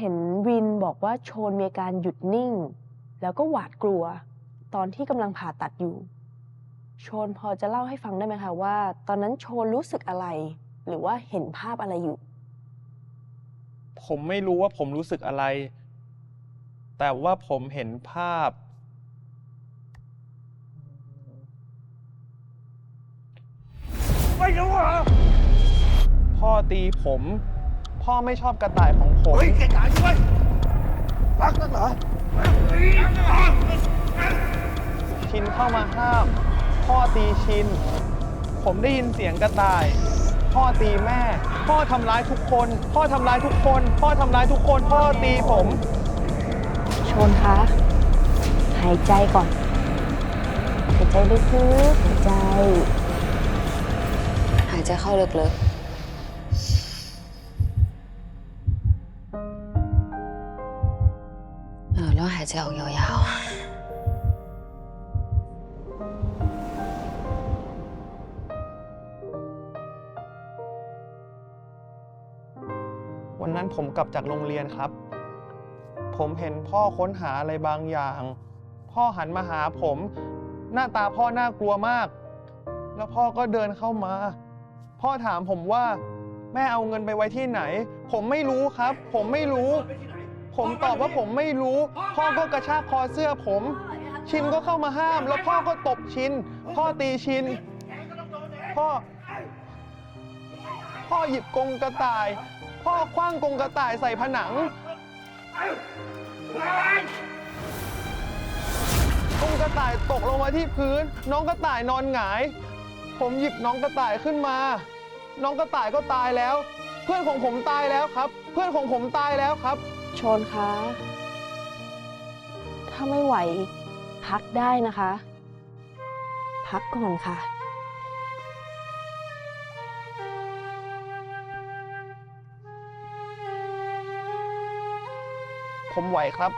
เห็นวินบอกว่าโชนมีอาการหยุดนิ่ง แล้วก็หวาดกลัว ตอนที่กำลังผ่าตัดอยู่ โชนพอจะเล่าให้ฟังได้ไหมคะว่า ตอนนั้นโชนรู้สึกอะไร หรือว่าเห็นภาพอะไรอยู่ ผมไม่รู้ว่าผมรู้สึกอะไร แต่ว่าผมเห็นภาพ ไม่รู้เหรอพ่อตีผม พ่อไม่ชอบกระต่ายของผม เฮ้ยแกจ่ายด้วยรักนักเหรอชินเข้ามาห้าม พ่อตีชิน ผมได้ยินเสียงกระต่าย พ่อตีแม่ พ่อทำร้ายทุกคน พ่อทำร้ายทุกคน พ่อทำร้ายทุกคน พ่อตีผมโชนคะ หายใจก่อน หายใจลึกๆหายใจ หายใจเข้าลึกๆายใจออกยาววันนั้นผมกลับจากโรงเรียนครับ ผมเห็นพ่อค้นหาอะไรบางอย่าง พ่อหันมาหาผม หน้าตาพ่อน่ากลัวมาก แล้วพ่อก็เดินเข้ามา พ่อถามผมว่า แม่เอาเงินไปไว้ที่ไหน ผมไม่รู้ครับ ผมไม่รู้ ผมตอบว่าผมไม่รู้ พ่อก็กระชากคอเสื้อผม ชินก็เข้ามาห้าม แล้วพ่อก็ตบชิน พ่อตีชิน พ่อ พ่อหยิบกรงกระต่าย พ่อคว้างกรงกระต่ายใส่ผนังกรงกระต่ายตกลงมาที่พื้น น้องกระต่ายนอนหงาย ผมหยิบน้องกระต่ายขึ้นมา น้องกระต่ายก็ตายแล้ว เพื่อนของผมตายแล้วครับ เพื่อนของผมตายแล้วครับ ชนคะ ถ้าไม่ไหวพักได้นะคะ พักก่อนค่ะ ผมไหวครับ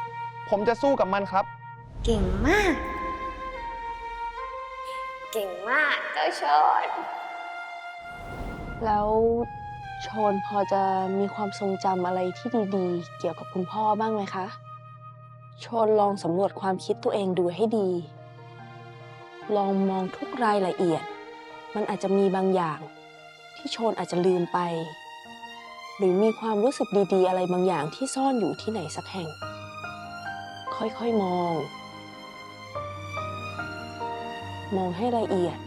ผมจะสู้กับมันครับๆเก่งมาก เก่งมากเจ้าชอนแล้ว โชนพอจะมีความทรงจำอะไรที่ดีๆ เกี่ยวกับคุณพ่อบ้างไหมคะ โชนลองสำรวจความคิดตัวเองดูให้ดี ลองมองทุกรายละเอียด มันอาจจะมีบางอย่าง ที่โชนอาจจะลืมไป หรือมีความรู้สึกดีๆ อะไรบางอย่างที่ซ่อนอยู่ที่ไหนสักแห่ง ค่อยๆมอง มองให้ละเอียด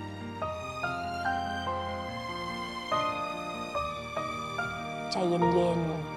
ใจเย็นๆ